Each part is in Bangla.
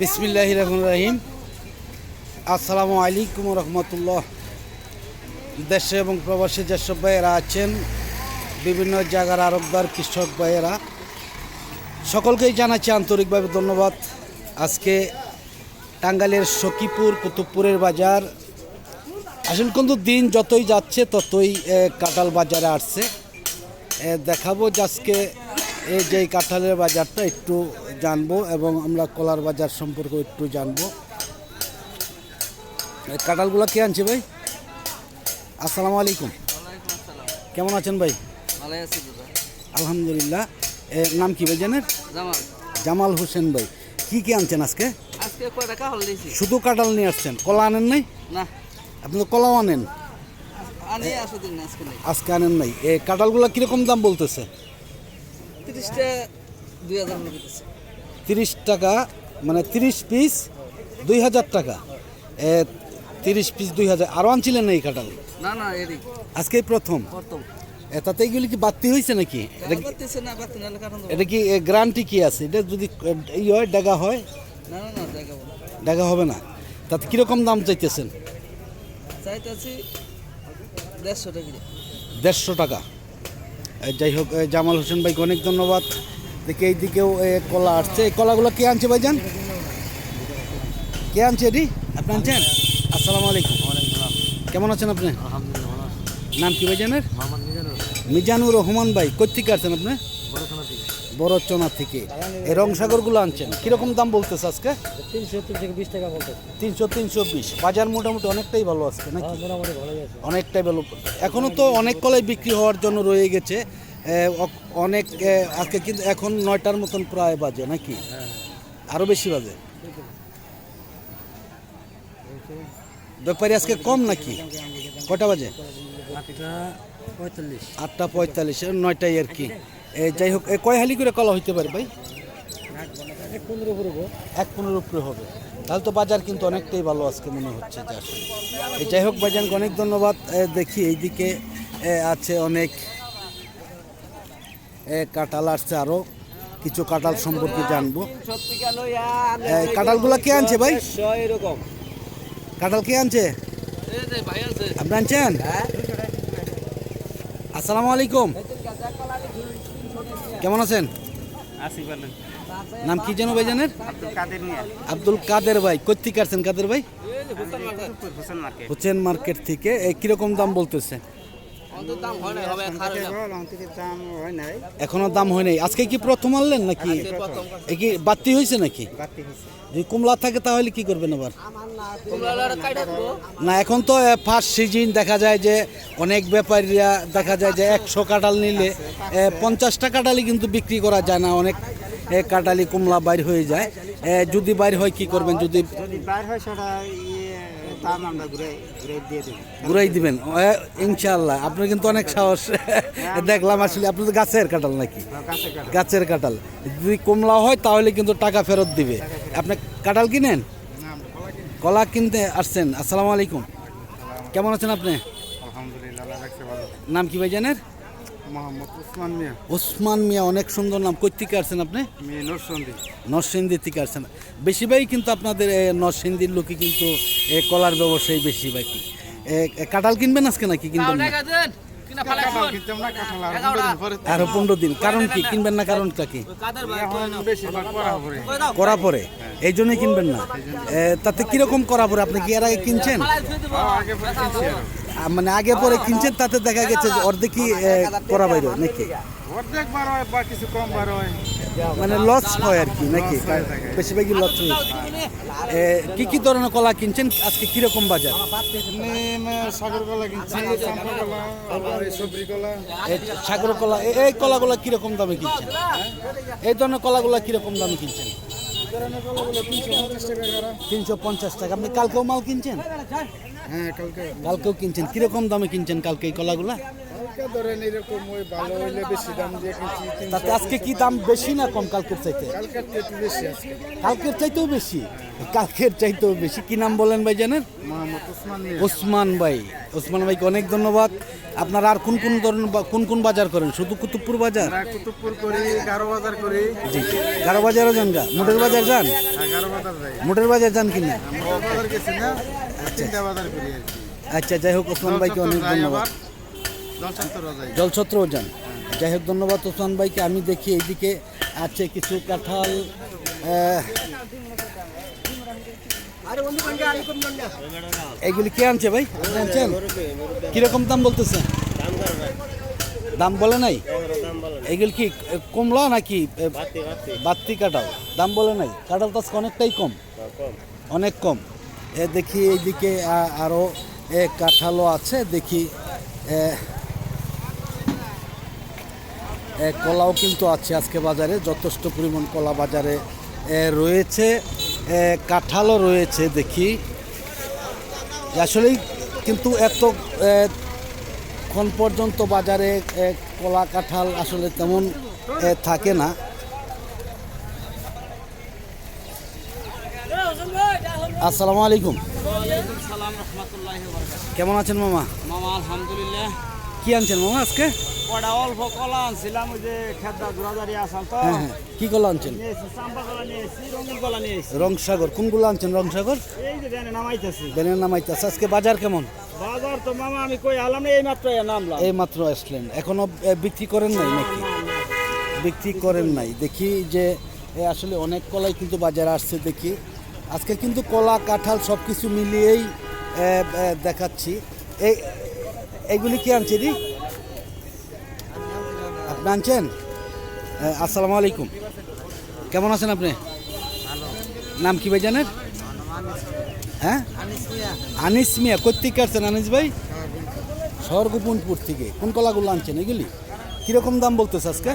বিসমিল্লাহ রহমান রাহিম। আসসালামু আলাইকুম রহমতুল্লাহ। দেশে এবং প্রবাসী যেসব ভাইয়েরা আছেন, বিভিন্ন জায়গার আরবদার, কৃষক ভাইয়েরা, সকলকেই জানাচ্ছি আন্তরিকভাবে ধন্যবাদ। আজকে টাঙ্গাইলের সখীপুর, কুতুবপুরের বাজার আসলে কিন্তু দিন যতই যাচ্ছে, ততই কাঁঠাল বাজারে আসছে। দেখাবো যে আজকে এই যে কাঁঠালের বাজারটা, একটু জানব এবং আমরা কলার বাজার সম্পর্কে একটু জানব। এই কাঁঠালগুলো কে আনছে ভাই? আসসালামু আলাইকুম। কেমন আছেন ভাই? আলহামদুলিল্লাহ। এ, নাম কি ভাই জানেন? জামাল। হোসেন ভাই। কি কি আনছেন আজকে? শুধু কাঁঠাল নিয়ে আসছেন। কলা আনেন নাই? আপনি তো কলাও আনেন। আজকে আনেন নাই। এই কাঁঠালগুলো কীরকম দাম বলতেছে? তিরিশটা দুই হাজার তিরিশ টাকা মানে তিরিশ পিস দুই হাজার টাকা। তিরিশ পিস দুই হাজার। আরও আনছিলেন না এই কাঁঠাল? না না আজকেই প্রথম? তাতে এগুলি কি বাড়তি হয়েছে নাকি? এটা কি- এটা কি আছে? এটা যদি ই হয় ডাগা হয়? না না না জায়গা বলো ডাগা হবে না? তাতে কীরকম দাম চাইতেছেন? চাইতেছি দেড়শো টাকা। দেড়শো টাকা। যাই হোক জামাল হোসেন ভাইকে অনেক ধন্যবাদ। দেখি এই দিকেও কলা আসছে। এই কলাগুলো কে আনছে ভাইজান? কে আনছে এটি? আপনি আনছেন? আসসালামু আলাইকুম। কেমন আছেন আপনি? নাম কি ভাইজানের? মিজানুর রহমান। ভাই কোথেকে আসছেন আপনি? বড়চনা থেকে। এই রংসাগরগুলো আনছেন। কীরকম দাম বলতেছে আজকে? তিনশো থেকে বিশ টাকা বলতে তিনশো তিনশো বিশ। বাজার মোটামুটি অনেকটাই ভালো আজকে নাকি? মোটামুটি ভালোই আছে। অনেকটাই ভালো। এখনও তো অনেক কলাই বিক্রি হওয়ার জন্য রয়ে গেছে। অনেক আজকে কিন্তু এখন নয়টার মতন প্রায় বাজে নাকি? আরও বেশি বাজে? ব্যাপারী আজকে কম নাকি? কটা বাজে? আটটা পঁয়তাল্লিশ। নয়টাই আর কি। যাই হোক কয় হালি করে কলা হইতে পারে ভাই? পনেরো এক পনেরো উপরে হবে। তাহলে তো বাজার কিন্তু অনেকটাই ভালো আজকে মনে হচ্ছে যে আসলে যাই হোক ভাইজানকে অনেক ধন্যবাদ। দেখি এইদিকে আছে অনেক কাঁঠাল আসছে আরও কিছু কাঁঠাল সম্পর্কে জানব। কাঁঠালগুলো কে আনছে ভাই? এরকম। কাঁঠাল কে আনছে? ভাই আপনি আনছেন? আসসালামু আলাইকুম। কেমন আছেন? নাম কি আব্দুল কাদের মিয়া। আব্দুল কাদের ভাই। কোথেকে আসছেন কাদের ভাই? হোসেন মার্কেট। মার্কেট থেকে। এ, কীরকম দাম বলতেছে? এখনও দাম হয় নাই। আজকে কি প্রথম আনলেন নাকি? কি বাতি হয়েছে নাকি? যদি কমলা থাকে তাহলে কি করবেন আবার? না এখন তো ফার্স্ট সিজন দেখা যায় যে অনেক ব্যাপারীরা দেখা যায় যে একশো কাঁঠাল নিলে পঞ্চাশটা কাঁঠালি কিন্তু বিক্রি করা যায় না। অনেক এ, কাঁঠালি কমলা বাইর হয়ে যায়। যদি বাইর হয় কি করবেন? যদি যদি বাইর হয় সেটা আমরা ঘুরে ঘুরে দিয়ে দেবো। ঘুরাই দিবেন। এ, ইনশাআল্লাহ। আপনার কিন্তু অনেক সাহস। দেখলাম আসলে আপনি তো গাছের কাঁঠাল নাকি? কাছে গাছের কাঁঠাল। যদি কমলা হয় তাহলে কিন্তু টাকা ফেরত দিবে। আপনি কাঁঠাল কিনেন? কলা কিনতে আসছেন। আসসালামু আলাইকুম। কেমন আছেন আপনি? নাম কি ভাই জানেন মোহাম্মদ উসমান মিয়া। ওসমান মিয়া অনেক সুন্দর নাম। কই থেকে আসছেন আপনি? মেয়ে নরসন্দি নরসিংদী থেকে আসছেন। বেশি ভাই কিন্তু আপনাদের নরসিংদীর লোকই কিন্তু এ, কলার ব্যবসায়ী বেশি বাকি এ, এ, কাঁঠাল কিনবেন আজকে নাকি কিনবেন আর পনেরো দিন কারণ কি? কিনবেন না কারণটা কি? করা পরে। এই জন্যই কিনবেন না? তাতে কীরকম করা পরে? আপনি কি এর আগে কিনছেন? মানে আগে পরে কিনছেন তাতে দেখা গেছে যে অর্ধেকই করা বাইরে নাকি? অর্ধেক বার হয় বা কিছু কম বার হয়। মানে লস হয় আর কি নাকি। বেশিরভাগই লস হয়। কি কি ধরনের কলা কিনছেন? আজকে কীরকম বাজার? সাগর কলা কিনছি চাম্পা কলা আবার এই সবজি কলা সাগর কলা এই কলাগুলো কীরকম দামে কিনছেন? এই ধরনের কলাগুলো কীরকম দামে কিনছেন? তিনশো পঞ্চাশ টাকা। আপনি কালকেও মাল কিনছেন? হ্যাঁ কালকে। কালকেও কিনছেন। কীরকম দামে কিনছেন কালকে এই কলাগুলা? আজকে ধরেন এরকম ওই ভালো হইলে বেশি দাম দিয়ে কিনছি তাতে আজকে কি দাম বেশি না কম কালকের চাইতে? কালকার থেকে বেশি আজকে। কালকের চাইতেও বেশি? কালকের চাইতেও বেশি। কি নাম বলেন ভাই জানেন? ওসমান ভাই। ওসমান ভাইকে অনেক ধন্যবাদ। আপনারা আর কোন কোন ধরনের কোন কোন বাজার করেন? শুধু কুতুবপুর বাজার? কুতুবপুর করি গারো বাজার করি। জি। গারো বাজারও যান গা? মোটের বাজার যান? যাই। মোটের বাজার যান কিনা? বাজার গেছি না বাজার করি আচ্ছা যাই হোক ওসমান ভাইকে অনেক ধন্যবাদ। জলছত্র যান। যাই হোক ধন্যবাদ ওসমান ভাইকে। আমি দেখি এইদিকে আছে কিছু কাঁঠাল এগুলি কে আনছে ভাই? আপনি আনছেন? কীরকম দাম বলতেছে? দাম বলে নাই? এগুলি কি কমলা নাকি বাত্তি কাঁঠাল? দাম বলে নাই। কাঁঠাল তো অনেকটাই কম। অনেক কম। এ দেখি এইদিকে আরও এ কাঁঠালও আছে। দেখি কলাও কিন্তু আছে আজকে বাজারে যথেষ্ট পরিমাণ কলা বাজারে রয়েছে। কাঁঠালও রয়েছে দেখি। আসলেই কিন্তু এত ক্ষণ পর্যন্ত বাজারে কলা কাঁঠাল আসলে তেমন থাকে না। আসসালামু আলাইকুম। কেমন আছেন মামা? মামা আলহামদুলিল্লাহ। কি আনছেন মামা আজকে? কটা অল্প কলা আনছিলাম ওই যে খেদা ঘোরাদারি আসাম তো। হ্যাঁ হ্যাঁ। কি কলা আনছেন? চাম্পা কলা নিয়েছি রঙিন কলা নিয়েছি রংসাগর। কোনগুলো আনছেন রংসাগর? এই যে জানে নামাইতেছি। বেনের নামাইতেছে। আজকে বাজার কেমন? বাজার তো মামা আমি কই আলাম না এই মাত্র নামলাম। এই মাত্র আসলেন। এখনও বিক্রি করেন নাই নাকি? বিক্রি করেন নাই। দেখি যে আসলে অনেক কলাই কিন্তু বাজারে আসছে দেখি। আজকে কিন্তু কলা কাঁঠাল সব কিছু মিলিয়েই দেখাচ্ছি। এই এইগুলি কি আনছে দি আপনি আসসালামু আলাইকুম। কেমন আছেন আপনি? নাম কি ভাই জানেন? হ্যাঁ? আনিস মিয়া। কোথেকে আসছেন আনিস ভাই? স্বর্গপুনপুর থেকে। কোন কলাগুলো আনছেন এগুলি? কীরকম দাম বলতেছে আজকে?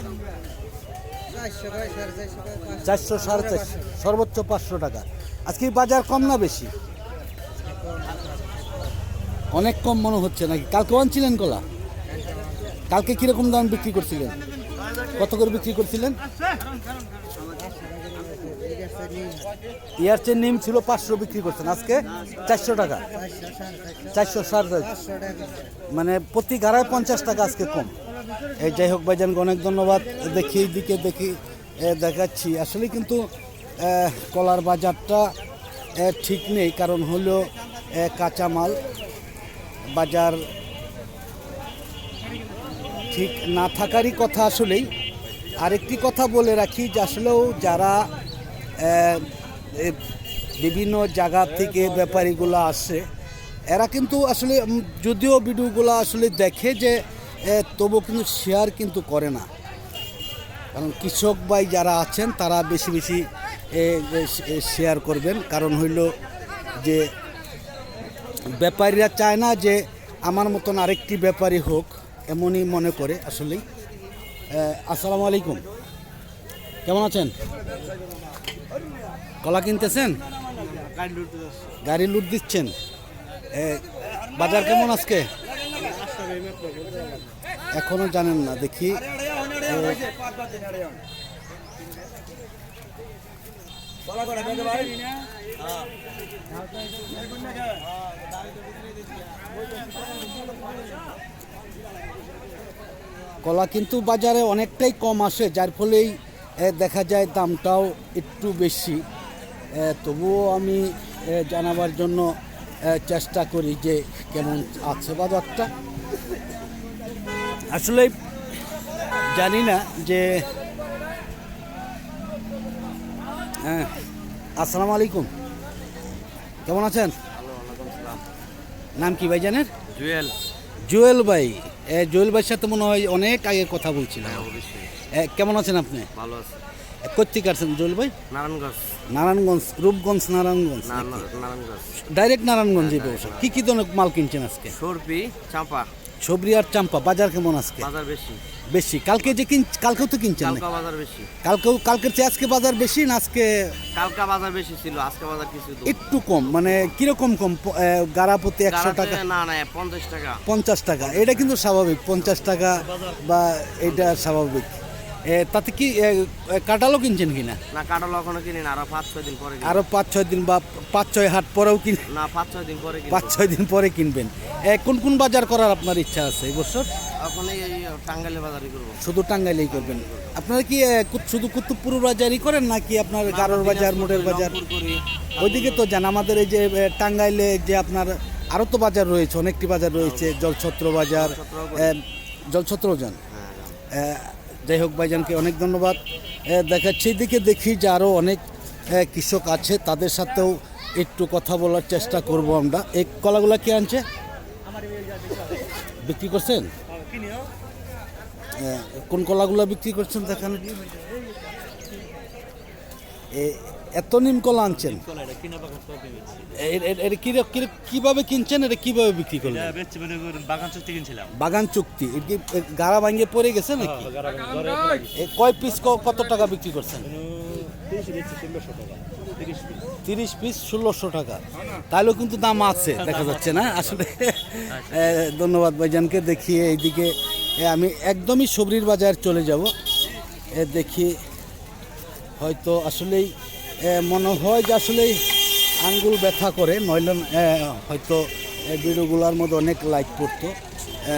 চারশো সাড়ে চারশো। সর্বোচ্চ পাঁচশো টাকা। আজকে বাজার কম না বেশি? অনেক কম মনে হচ্ছে নাকি? কালকে আনছিলেন কলা? কালকে কীরকম দাম বিক্রি করছিলেন? কত করে বিক্রি করছিলেন? ইয়ার চেয়ে নিম ছিল পাঁচশো বিক্রি করছেন। আজকে চারশো টাকা। চারশো সাড়ে মানে প্রতি গাড়ায় পঞ্চাশ টাকা আজকে কম। এই যাই হোক ভাইজানকে অনেক ধন্যবাদ। দেখি এই দিকে দেখি দেখাচ্ছি। আসলে কিন্তু কলার বাজারটা ঠিক নেই। কারণ হলো কাঁচামাল বাজার ঠিক না থাকারই কথা আসলেই। আরেকটি কথা বলে রাখি, যে আসলেও যারা বিভিন্ন জায়গা থেকে ব্যাপারীগুলো আসে, এরা কিন্তু আসলে যদিও ভিডিওগুলো আসলে দেখে যে তবু কিন্তু শেয়ার কিন্তু করে না। কারণ কৃষক ভাই যারা আছেন, তারা বেশি বেশি শেয়ার করবেন। কারণ হইল যে, ব্যাপারীরা চায় না যে, আমার মতন আরেকটি ব্যাপারী হোক। এমনই মনে করে আসলেই। আসসালামু আলাইকুম। কেমন আছেন? কলা কিনতেছেন? গাড়ি লুট দিচ্ছেন। বাজার কেমন আজকে? এখনও জানেন না, দেখি। কলা কিন্তু বাজারে অনেকটাই কম আসে যার ফলেই দেখা যায় দামটাও একটু বেশি। তবুও আমি জানাবার জন্য চেষ্টা করি যে কেমন আছে বাজারটা। আসলে জানি না যে হ্যাঁ আসসালামু আলাইকুম। কেমন আছেন? নাম কি ভাই জানেন জুয়েল। জুয়েল ভাই জুয়েল ভাইয়ের সাথে মনে হয় অনেক আগে কথা বলছিলাম। এ, কেমন আছেন আপনি? ভালো আছেন কোথেকে আসছেন জুয়েল ভাই? নারায়ণগঞ্জ। নারায়ণগঞ্জ রূপগঞ্জ নারায়ণগঞ্জ নারায়ণগঞ্জ। ডাইরেক্ট নারায়ণগঞ্জে ব্যবসা কি কি ধরনের মাল কিনছেন আজকে? সর্পি চাম্পা সবরি আর চাম্পা বাজার কেমন আজকে? বাজার বেশি। বেশি। কালকে যে কিন কালকেও তো কিনছেন? কালকা বাজার বেশি। কালকেও কালকের চেয়ে আজকে বাজার বেশি না আজকে কালকা বাজার বেশি ছিল আজকে বাজার কিছু একটু কম মানে কীরকম কম? গাড়া প্রতি একশো টাকা? না না পঞ্চাশ টাকা। পঞ্চাশ টাকা। এটা কিন্তু স্বাভাবিক পঞ্চাশ টাকা বা এটা স্বাভাবিক। তাতে কি এ, কিনছেন কিনা? না কাটাল এখনও কিনি না আরও পাঁচ ছয় দিন পরে। আরও পাঁচ ছয় দিন বা পাঁচ ছয় হাট পরেও কিন না পাঁচ ছয় দিন পরে পাঁচ ছয় দিন পরে কিনবেন। কোন কোন বাজার করার আপনার ইচ্ছা আছে এই বছর? এখন এই টাঙ্গাইলে বাজারই করব। শুধু টাঙ্গাইলেই করবেন। আপনারা কি শুধু কুতুবপুর বাজারই করেন নাকি আপনার গারোর বাজার মোটের বাজার? ওইদিকে তো যান আমাদের এই যে টাঙ্গাইলে যে আপনার আরও তো বাজার রয়েছে অনেকটি বাজার রয়েছে জলছত্র বাজার এ, জলছত্রও যান। হ্যাঁ যাই হোক ভাইজানকে অনেক ধন্যবাদ। দেখাচ্ছি দিকে দেখি যে আরও অনেক কৃষক আছে, তাদের সাথেও একটু কথা বলার চেষ্টা করব আমরা। এই কলাগুলা কে আনছে? বিক্রি করছেন? কোন কলাগুলা বিক্রি করছেন দেখান। এত নিম কলা আনছেন এটা কীভাবে কিনছেন? এটা কীভাবে বিক্রি করলেন? বাগান চুক্তি কিনছিলাম। বাগান চুক্তি। গাড়া ভাঙিয়ে পড়ে গেছে নাকি? কয় পিস কত টাকা বিক্রি করছেন? তিরিশ পিস ষোলোশো টাকা। তাহলেও কিন্তু দাম আছে দেখা যাচ্ছে না? আসলে ধন্যবাদ ভাইজানকে। দেখি এইদিকে আমি একদমই সবরির বাজার চলে যাব। এ, দেখি হয়তো আসলেই মনে হয় যে আসলেই আঙ্গুল ব্যথা করে নইলে হয়তো এ, ভিডিওগুলোর মধ্যে অনেক লাইক পড়তো এ,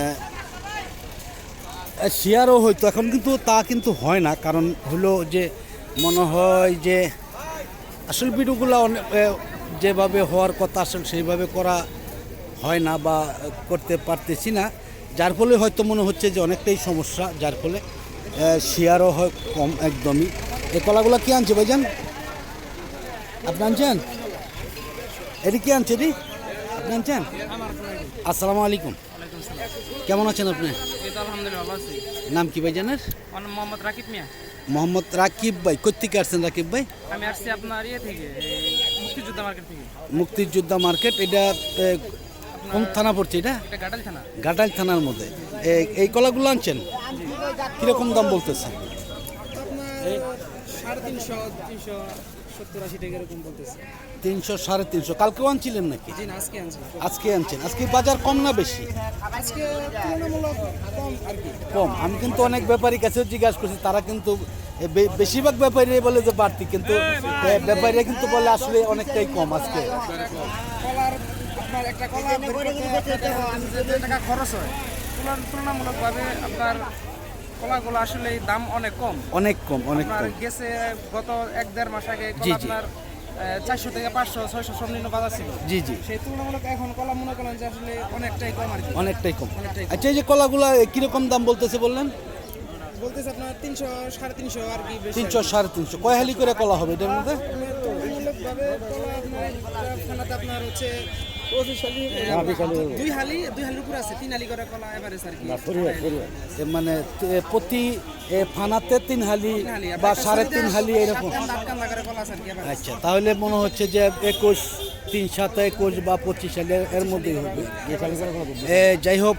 শেয়ারও হয়তো এখন কিন্তু তা কিন্তু হয় না কারণ হলো যে মনে হয় যে আসল ভিডিওগুলো অনেক যেভাবে হওয়ার কথা আসলে সেইভাবে করা হয় না বা করতে পারতেছি না। যার ফলে হয়তো মনে হচ্ছে যে অনেকটাই সমস্যা যার ফলে শেয়ারও হয় কম একদমই। এই কলাগুলো কি আনছে ভাইজান? আপনি আনছেন? এটি কি আনছে এটি? আপনি আসসালামু আলাইকুম। কেমন আছেন আপনি? নাম কি ভাইজানের আমার মোহাম্মদ রাকিব মিয়া মোহাম্মদ রাকিব ভাই। কোথেকে আসছেন রাকিব ভাই? আমি আসছি আপনার ইয়ে থেকে মুক্তিযোদ্ধা মার্কেট থেকে মুক্তিযোদ্ধা মার্কেট এটা কোন থানা পড়ছে এটা? গাটাল থানা ঘাটাল থানার মধ্যে। এই কলাগুলো আনছেন? কীরকম দাম বলতেছে? সাড়ে তিনশো তিনশো। সত্তর আশি টাকা এরকম বলতেছে। তিনশো সাড়ে তিনশো। কালকেও আনছিলেন নাকি? জি না আজকে আজকে আনছেন। আজকে বাজার কম না বেশি? আজকে তুলনামূলক কম আর কি। কম। আমি কিন্তু অনেক ব্যাপারী কাছেও জিজ্ঞাসা করছি তারা কিন্তু বেশিরভাগ ব্যাপারী বলে যে বাড়তি কিন্তু ব্যাপারীরা কিন্তু বলে আসলে অনেকটাই কম আজকে। আপনার একটা কলা টাকা খরচ হয়। তুলনামূলকভাবে আপনার কলাগুলো আসলে দাম অনেক কম। অনেক কম অনেক কম। গেছে গত এক দেড় মাস আগে জি, চারশো থেকে পাঁচশো ছয়শো সর্বনিম্ন বাজার ছিল। জি জি। সেই তুলনামূলক এখন কলা মনে করেন যে আসলে অনেকটাই কম আর কি। অনেকটাই কম। আচ্ছা এই যে কলাগুলা কীরকম দাম বলতেছে বললেন? বলতেছে আপনার তিনশো সাড়ে তিনশো আর কি তিনশো সাড়ে তিনশো। কয় হালি করে কলা হবে এটার মধ্যে? আপনার হচ্ছে দুই হালি দুই হালির উপরে আছে তিন হালি করে কলা এভারেজ আর মানে প্রতি ফানাতে তিন হালি হালি বা সাড়ে তিন হালি এরকম। আচ্ছা তাহলে মনে হচ্ছে যে একুশ তিন সাত একুশ বা পঁচিশ সালে এর মধ্যেই হবে। যাই হোক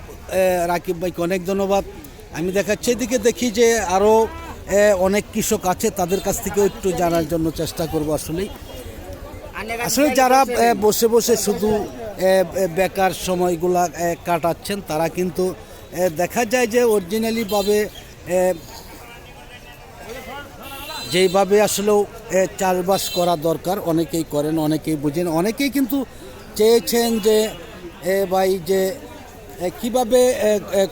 রাকিব ভাইকে অনেক ধন্যবাদ। আমি দেখাচ্ছি এদিকে দেখি যে আরও অনেক কৃষক আছে তাদের কাছ থেকেও একটু জানার জন্য চেষ্টা করব আসলেই। আসলে যারা বসে বসে শুধু বেকার সময়গুলা কাটাচ্ছেন, তারা কিন্তু দেখা যায় যে অরিজিনালিভাবে যেইভাবে আসলেও চাষবাস করা দরকার, অনেকেই করেন, অনেকেই বুঝেন, অনেকেই কিন্তু চেয়েছেন যে ভাই যে কীভাবে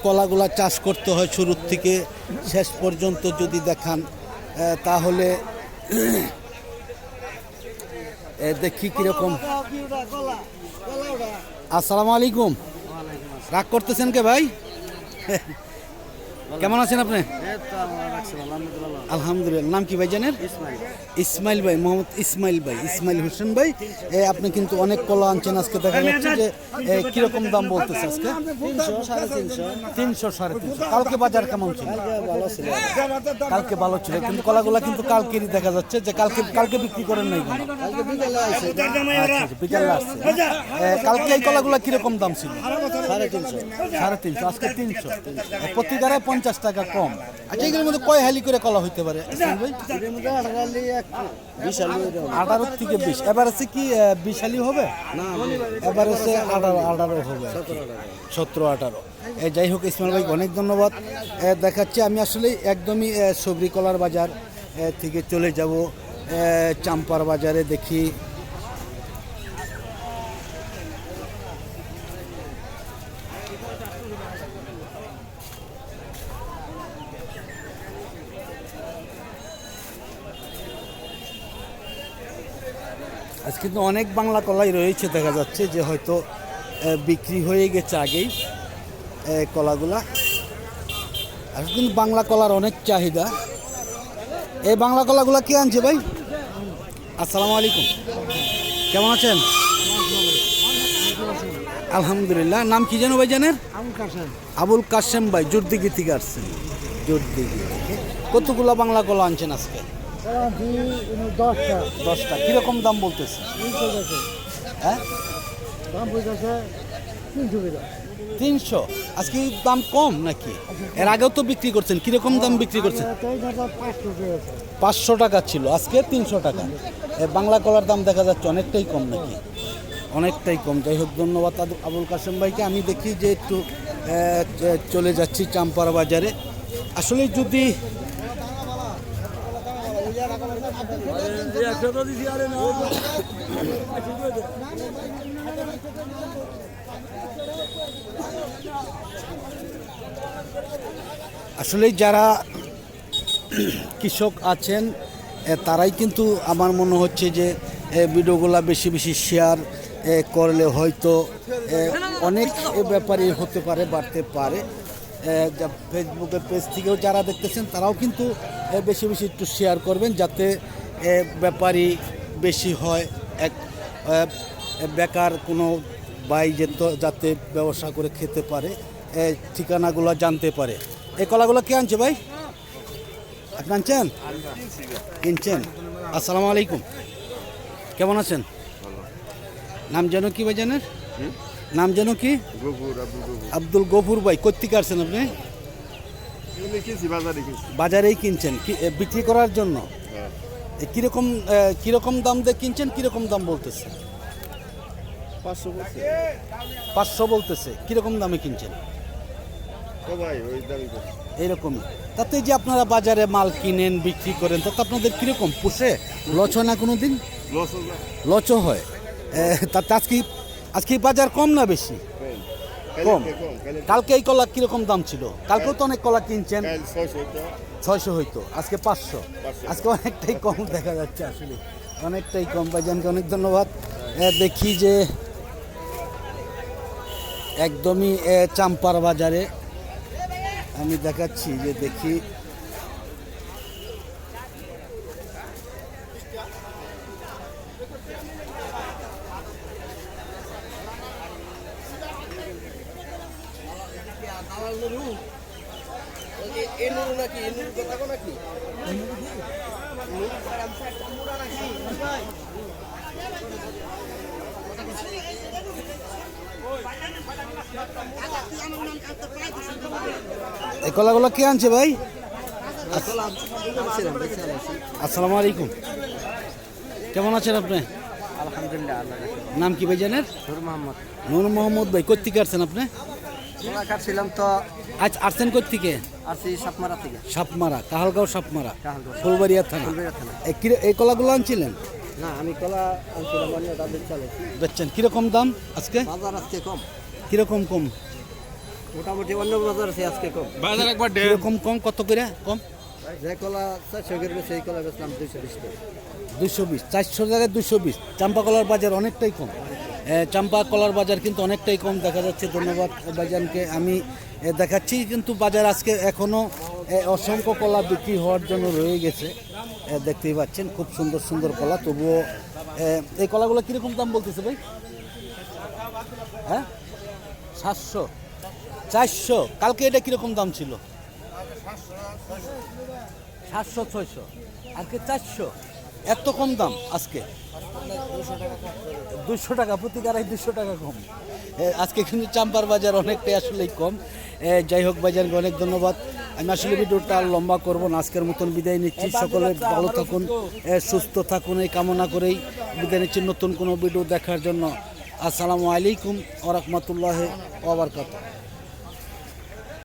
কলাগুলা চাষ করতে হয় শুরুর থেকে, শেষ পর্যন্ত যদি দেখান তাহলে দেখি কীরকম আসসালামু আলাইকুম। রাগ করতেছেন কে ভাই? কেমন আছেন আপনি? আলহামদুলিল্লাহ। নাম কি ভাই জানেন? ইসমাইল। ভাই মোহাম্মদ ইসমাইল ভাই ইসমাইল হোসেন ভাই। আপনি কিন্তু অনেক কলা আনছেন আজকে। দেখা যাচ্ছে যে কীরকম দাম বলতেছে আজকে? তিনশো সাড়ে তিনশো। কালকে বাজার কেমন ছিল? কালকে ভালো ছিল কিন্তু কলাগুলা কিন্তু কালকেরই দেখা যাচ্ছে যে কালকে কালকে বিক্রি করেন নাই? আচ্ছা, আচ্ছা, বিকালে আসছে। কালকে এই কলাগুলা কীরকম দাম ছিল? সাড়ে তিনশো। সাড়ে তিনশো আজকে তিনশো। প্রতি দ্বারায় পঞ্চাশ টাকা কম। আচ্ছা এগুলোর মধ্যে কয় হালি করে কলা হইতে পারে? আঠারো থেকে বিশ। এবার আছে কি বিশ হালি হবে? এবার হচ্ছে আঠারো আঠারো হবে। সতেরো, আঠারো। যাই হোক, ইসমাইল ভাই, অনেক ধন্যবাদ। দেখাচ্ছি, আমি আসলে একদমই সবরি কলার বাজার থেকে চলে যাব। চাম্পার বাজারে দেখি। কিন্তু অনেক বাংলা কলাই রয়েছে দেখা যাচ্ছে যে হয়তো বিক্রি হয়ে গেছে আগেই কলাগুলা। আর কিন্তু বাংলা কলার অনেক চাহিদা। এই বাংলা কলাগুলা কে আনছে ভাই? আসসালামু আলাইকুম। কেমন আছেন? আলহামদুলিল্লাহ। নাম কি যেন ভাই জানেন আবুল কাশেম। ভাই জোরদিঘি থেকে আসছেন। জোরদিঘি কতগুলা বাংলা কলা আনছেন আজকে? দশটা। দশটা কীরকম দাম বলতেছে? হ্যাঁ? দাম তিনশো। আজকে দাম কম নাকি? এর আগেও তো বিক্রি করছেন। কীরকম দাম বিক্রি করছেন? পাঁচশো টাকা ছিল। আজকে তিনশো টাকা। বাংলা কলার দাম দেখা যাচ্ছে অনেকটাই কম নাকি? অনেকটাই কম। যাই হোক, ধন্যবাদ আবু- আবুল কাসেম ভাইকে। আমি দেখি যে একটু চলে যাচ্ছি চাম্পার বাজারে। আসলে যদি আসলে যারা কৃষক আছেন তারাই কিন্তু আমার মনে হচ্ছে যে ভিডিওগুলা বেশি বেশি শেয়ার করলে হয়তো অনেক এ ব্যাপারে হতে পারে, বাড়তে পারে। ফেসবুকের পেজ থেকেও যারা দেখতেছেন তারাও কিন্তু বেশি বেশি একটু শেয়ার করবেন যাতে এ, ব্যাপারী বেশি হয়। এক বেকার কোনো বাই যেত যাতে ব্যবসা করে খেতে পারে এ, ঠিকানাগুলো জানতে পারে। এই কলাগুলো কে আনছে ভাই? আপনি আনছেন? কিনছেন? আসসালামু আলাইকুম। কেমন আছেন? নাম যেন কি ভাই জানেন নাম যেন কি? আব্দুল গফুর। ভাই কোথেকে আসছেন আপনি? বাজারেই কিনছেন কি বিক্রি করার জন্য? এ, কীরকম কীরকম দাম দিয়ে কিনছেন কীরকম দাম বলতেছে? পাঁচশো বলতেছে কীরকম দামে কিনছেন? এইরকমই তাতে যে আপনারা বাজারে মাল কিনেন বিক্রি করেন তাতে আপনাদের কীরকম পুষে? লচ হয় না কোনো দিন লচও হয়। তাতে আজকে আজকে বাজার কম না বেশি? কম। কালকে এই কলা কীরকম দাম ছিল? কালকেও তো অনেক কলা কিনছেন। ছয়শো হইতো। আজকে পাঁচশো। আজকে অনেকটাই কম দেখা যাচ্ছে আসলে। অনেকটাই কম। ভাইজানকে অনেক ধন্যবাদ। দেখি যে একদমই চাম্পার বাজারে আমি দেখাচ্ছি যে দেখি নাকি? এনুর কথা নাকি? এই কলাগুলো কে আনছে ভাই? আসসালামু আলাইকুম। কেমন আছেন আপনি? আলহামদুলিল্লাহ নাম কি ভাই জানেন নূর মোহাম্মদ। নূর মোহাম্মদ ভাই কোথেকে আসছেন আপনি? কলা কাটছিলাম তো আজ আসছেন সাপমারা থেকে। সাপমারা কাহালগাঁও সাপমারা কাহালগাঁও। ফুলবাড়িয়া থানা। ফুলবাড়িয়া থানা। এই কলাগুলো আনছিলেন? না আমি কলা আনছিলাম অন্য তাদের চালে বেচছেন। কীরকম দাম আজকে? বাজার আজকে কম। কীরকম কম? মোটামুটি অন্য বাজার আছে আজকে কম। বাজার একবার কীরকম কম কত করে? কম? যে কলা চারশো করে সেই কলা বেচলাম দুইশো বিশ দুশো বিশ চারশো জায়গায় দুশো বিশ। চাম্পা কলার বাজার অনেকটাই কম। চাম্পা কলার বাজার কিন্তু অনেকটাই কম দেখা যাচ্ছে। ধন্যবাদ ভাইজানকে। আমি দেখাচ্ছি কিন্তু বাজার আজকে এখনও অসংখ্য কলা বিক্রি হওয়ার জন্য রয়ে গেছে। দেখতেই পাচ্ছেন, খুব সুন্দর সুন্দর কলা। তবুও এই কলাগুলো কীরকম দাম বলতেছে ভাই? হ্যাঁ? সাতশো। চারশো। কালকে এটা কীরকম দাম ছিল? সাতশো, ছয়শো। আজকে চারশো। এত কম দাম আজকে? দুশো টাকা, প্রতি গাড়াই দুশো টাকা কম। আজকে কিন্তু চাম্পার বাজার অনেকটাই আসলেই কম। যাই হোক বাজারকে অনেক ধন্যবাদ। আমি আসলে ভিডিওটা লম্বা করব না, আজকের মতন বিদায় নিচ্ছি। সকলে ভালো থাকুন সুস্থ থাকুন, এই কামনা করেই বিদায় নিচ্ছি নতুন কোনো ভিডিও দেখার জন্য। আসসালামু আলাইকুম ওরহমতুল্লাহ ওবরকাত